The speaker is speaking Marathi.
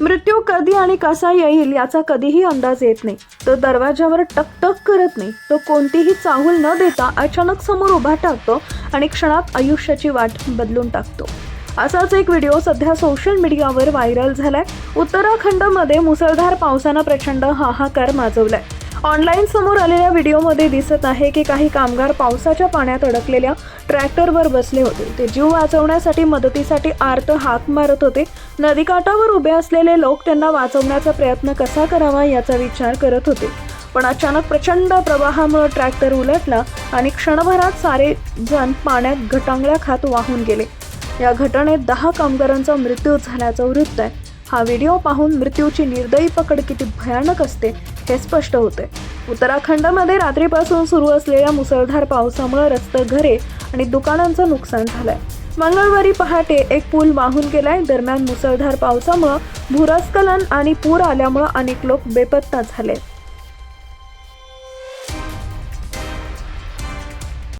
मृत्यू कधी आणि कसा येईल याचा कधीही अंदाज येत नाही. तो दरवाजावर टकटक करत नाही. तो कोणतीही चाहूल न देता अचानक समोर उभा टाकतो आणि क्षणात आयुष्याची वाट बदलून टाकतो. असाच एक व्हिडिओ सध्या सोशल मीडियावर व्हायरल झालाय. उत्तराखंडमध्ये मुसळधार पावसानं प्रचंड हाहाकार माजवलाय. ऑनलाईन समोर आलेल्या व्हिडिओमध्ये दिसत आहे की काही कामगार पावसाच्या पाण्यात अडकलेल्या ट्रॅक्टरवर बसले होते. ते जीव वाचवण्यासाठी मदतीसाठी आर्त हाक मारत होते. नदीकाठावर उभे असलेले लोक त्यांना वाचवण्याचा प्रयत्न कसा करावा याचा विचार करत होते. पण अचानक प्रचंड प्रवाहामुळे ट्रॅक्टर उलटला आणि क्षणभरात सारे जण पाण्यात घटांगळ्या खात वाहून गेले. या घटनेत दहा कामगारांचा मृत्यू झाल्याचं वृत्त आहे. हा व्हिडिओ पाहून मृत्यूची निर्दयी पकड किती भयानक असते हे स्पष्ट होते. उत्तराखंडमध्ये रात्रीपासून सुरू असलेल्या मुसळधार पावसामुळे रस्ते घरे आणि दुकानांचं नुकसान झालंय. मंगळवारी पहाटे एक पूल वाहून गेलाय. दरम्यान मुसळधार पावसामुळं भूरस्खलन आणि पूर आल्यामुळं अनेक लोक बेपत्ता झाले